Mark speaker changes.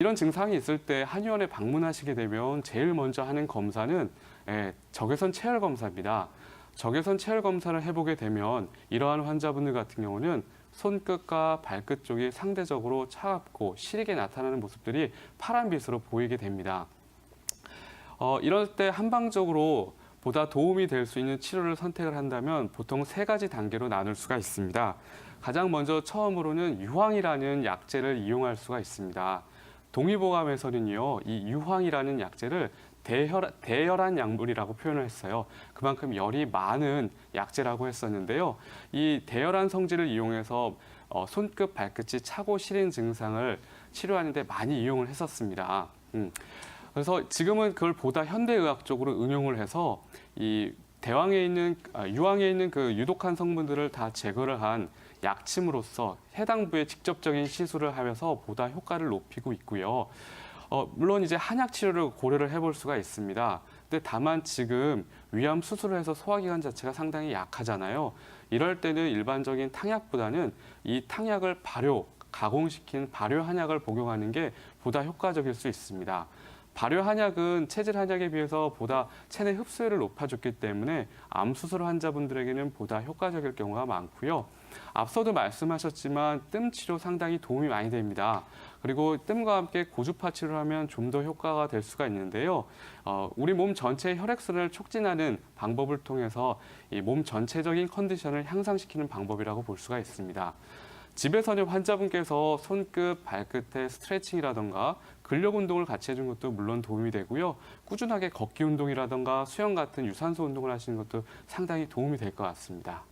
Speaker 1: 이런 증상이 있을 때 한의원에 방문하시게 되면 제일 먼저 하는 검사는 예, 적외선 체열 검사입니다. 적외선 체열 검사를 해보게 되면 이러한 환자분들 같은 경우는 손끝과 발끝 쪽이 상대적으로 차갑고 시리게 나타나는 모습들이 파란빛으로 보이게 됩니다. 어, 이럴 때 한방적으로 보다 도움이 될 수 있는 치료를 선택을 한다면 보통 세 가지 단계로 나눌 수가 있습니다. 가장 먼저 처음으로는 유황이라는 약재를 이용할 수가 있습니다. 동의보감에서는요, 이 유황이라는 약재를 대혈, 대열한 약물이라고 표현을 했어요. 그만큼 열이 많은 약재라고 했었는데요. 이 대열한 성질을 이용해서 어, 손끝, 발끝이 차고 시린 증상을 치료하는데 많이 이용을 했었습니다. 음. 그래서 지금은 그걸 보다 현대의학적으로 응용을 해서 이 대왕에 있는 아, 유황에 있는 그 유독한 성분들을 다 제거를 한 약침으로써 해당 부에 직접적인 시술을 하면서 보다 효과를 높이고 있고요. 어, 물론 이제 한약 치료를 고려를 해볼 수가 있습니다. 근데 다만 지금 위암 수술을 해서 소화기관 자체가 상당히 약하잖아요. 이럴 때는 일반적인 탕약보다는 이 탕약을 발효, 가공시킨 발효 한약을 복용하는 게 보다 효과적일 수 있습니다. 발효 한약은 체질 한약에 비해서 보다 체내 흡수율을 높아줬기 때문에 암 수술 환자분들에게는 보다 효과적일 경우가 많고요. 앞서도 말씀하셨지만 뜸 치료 상당히 도움이 많이 됩니다. 그리고 뜸과 함께 고주파 치료를 하면 좀 더 효과가 될 수가 있는데요. 어, 우리 몸 전체의 혈액순환을 촉진하는 방법을 통해서 이 몸 전체적인 컨디션을 향상시키는 방법이라고 볼 수가 있습니다. 집에서는 환자분께서 손끝, 발끝에 스트레칭이라던가 근력 운동을 같이 해준 것도 물론 도움이 되고요. 꾸준하게 걷기 운동이라던가 수영 같은 유산소 운동을 하시는 것도 상당히 도움이 될 것 같습니다.